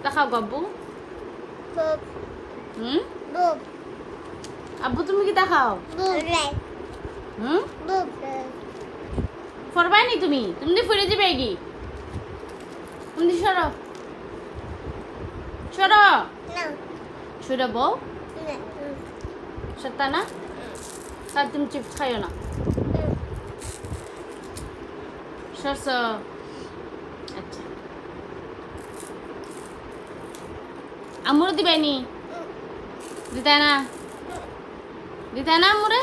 কিতা খাও আব্বু Boop. হুম আব্বু তুমি কিতা খাও Boop. Red. হুম ফরবাই নি তুমি তুমি দি ফুরে যাবে এগি তুমি দি সরো সরো. সরে বউ. সত্তা না তার তুমি চিপস খাইও না সরস আচ্ছা আমুরে দিবাইনি দিতা না? দিতা না আমুরে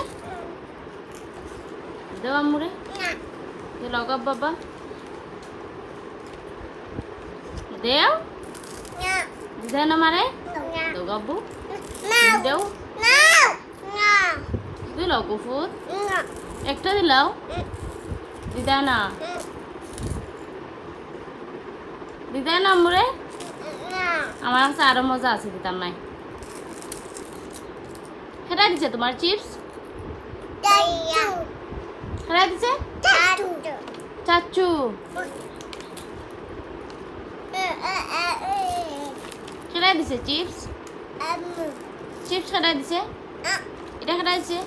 দেও No. লগাব বাবা। দেও. দিদা না মারে? No. দেও. দিল কুফুত একটা দিলাও? দিদা না? দিদা না No. আমার কাছে আরও মজা আছে দিতাম নাই হেরা দিছে তোমার চিপস Tattoo. দিছে. চাচু হেরা দিছে চিপস. চিপস হেরা দিছে. এটা হেরা দিছে.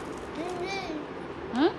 হুম